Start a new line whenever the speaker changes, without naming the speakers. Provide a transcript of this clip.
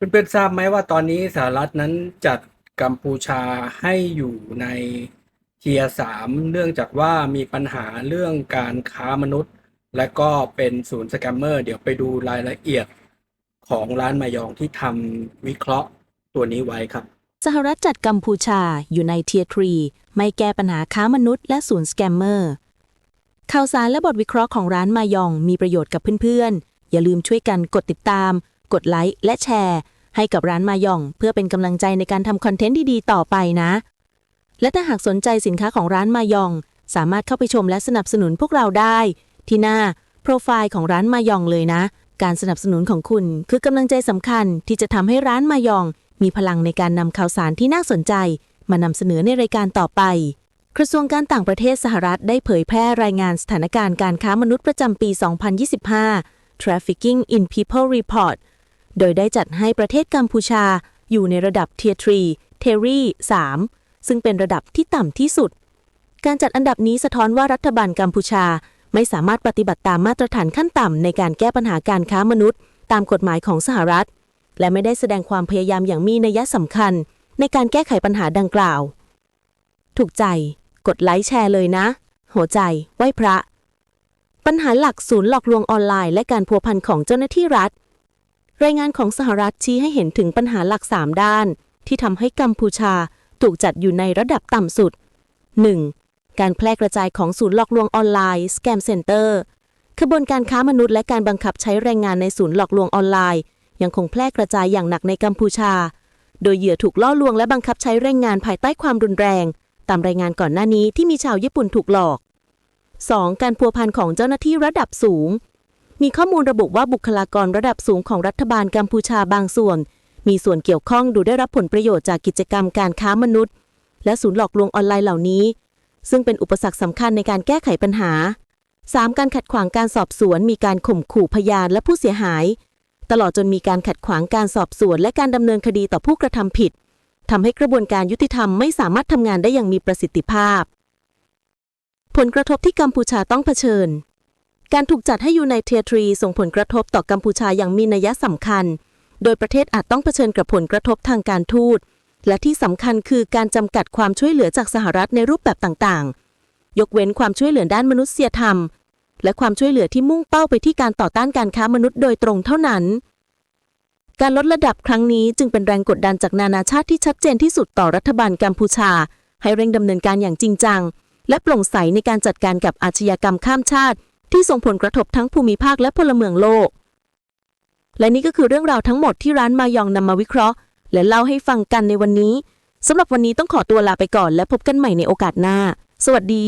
เพื่อนๆทราบไหมว่าตอนนี้สหรัฐนั้นจัดกัมพูชาให้อยู่ในเทียสามเนื่องจากว่ามีปัญหาเรื่องการค้ามนุษย์ และก็เป็นศูนย์สแกมเมอร์เดี๋ยวไปดูรายละเอียดของร้านมายองที่ทำวิเคราะห์ตัวนี้ไว้ครับ
สหรัฐจัดกัมพูชาอยู่ในเทียทรีไม่แก้ปัญหาค้ามนุษย์และศูนย์สแกมเมอร์ข่าวสารและบทวิเคราะห์ของร้านมายองมีประโยชน์กับเพื่อนๆ อย่าลืมช่วยกันกดติดตาม กดไลค์และแชร์ ให้กับร้านมายอง เพื่อเป็นกำลังใจในการทำคอนเทนต์ดีๆต่อไปนะ และถ้าหากสนใจสินค้าของร้านมายอง สามารถเข้าไปชมและสนับสนุนพวกเราได้ ที่หน้าโปรไฟล์ของร้านมายองเลยนะ การสนับสนุนของคุณ คือกำลังใจสำคัญที่จะทำให้ร้านมายอง มีพลังในการนำข่าวสารที่น่าสนใจ มานำเสนอในรายการต่อไปกระทรวงการต่างประเทศสหรัฐได้เผยแพร่รายงานสถานการณ์การค้ามนุษย์ประจำปี 2025 Trafficking in People Report โดยได้จัดให้ประเทศกัมพูชาอยู่ในระดับ Tier 3 t e r r y 3ซึ่งเป็นระดับที่ต่ำที่สุด การจัดอันดับนี้สะท้อนว่ารัฐบาลกัมพูชาไม่สามารถปฏิบัติตามมาตรฐานขั้นต่ำในการแก้ปัญหาการค้ามนุษย์ ตามกฎหมายของสหรัฐ และไม่ได้แสดงความพยายามอย่างมีนัยสำคัญ ในการแก้ไขปัญหาดังกล่าว ถูกใจ กดไลค์แชร์เลยนะ หัวใจ ไหว้พระ ปัญหาหลักศูนย์หลอกลวงออนไลน์และการพัวพันของเจ้าหน้าที่รัฐ รายงานของสหรัฐชี้ให้เห็นถึงปัญหาหลัก 3 ด้าน ที่ทำให้กัมพูชาถูกจัดอยู่ในระดับต่ำสุด 1. การแพร่กระจายของศูนย์หลอกลวงออนไลน์ Scam Center ขบวนการค้ามนุษย์และการบังคับใช้แรงงานในศูนย์หลอกลวงออนไลน์ ยังคงแพร่กระจายอย่างหนักในกัมพูชา โดยเหยื่อถูกล่อลวงและบังคับใช้แรงงานภายใต้ความรุนแรง ตามรายงานก่อนหน้านี้ที่มีชาวญี่ปุ่นถูกหลอก 2. การพัวพันของเจ้าหน้าที่ระดับสูง มีข้อมูลระบุว่าบุคลากรระดับสูงของรัฐบาลกัมพูชาบางส่วน มีส่วนเกี่ยวข้องดูได้รับผลประโยชน์จากกิจกรรมการค้ามนุษย์ และศูนย์หลอกลวงออนไลน์เหล่านี้ ซึ่งเป็นอุปสรรคสำคัญในการแก้ไขปัญหา 3. การขัดขวางการสอบสวน มีการข่มขู่พยานและผู้เสียหาย ตลอดจนมีการขัดขวางการสอบสวน และการดำเนินคดีต่อผู้กระทำผิดทำให้กระบวนการยุติธรรมไม่สามารถทำงานได้อย่างมีประสิทธิภาพ ผลกระทบที่กัมพูชาต้องเผชิญ การถูกจัดให้อยู่ในเทียทรีส่งผลกระทบต่อกัมพูชาอย่างมีนัยสำคัญ โดยประเทศอาจต้องเผชิญกับผลกระทบทางการทูต และที่สำคัญคือการจำกัดความช่วยเหลือจากสหรัฐในรูปแบบต่างๆ ยกเว้นความช่วยเหลือด้านมนุษยธรรม และความช่วยเหลือที่มุ่งเป้าไปที่การต่อต้านการค้ามนุษย์โดยตรงเท่านั้น การลดระดับครั้งนี้จึงเป็นแรงกดดันจากนานาชาติที่ชัดเจนที่สุดต่อรัฐบาลกัมพูชา ให้เร่งดำเนินการอย่างจริงจัง และโปร่งใสในการจัดการกับอาชญากรรมข้ามชาติ ที่ส่งผลกระทบทั้งภูมิภาคและพลเมืองโลก และนี่ก็คือเรื่องราวทั้งหมดที่ร้านมายองนำมาวิเคราะห์ และเล่าให้ฟังกันในวันนี้สำหรับวันนี้ต้องขอตัวลาไปก่อนและพบกันใหม่ในโอกาสหน้า สวัสดี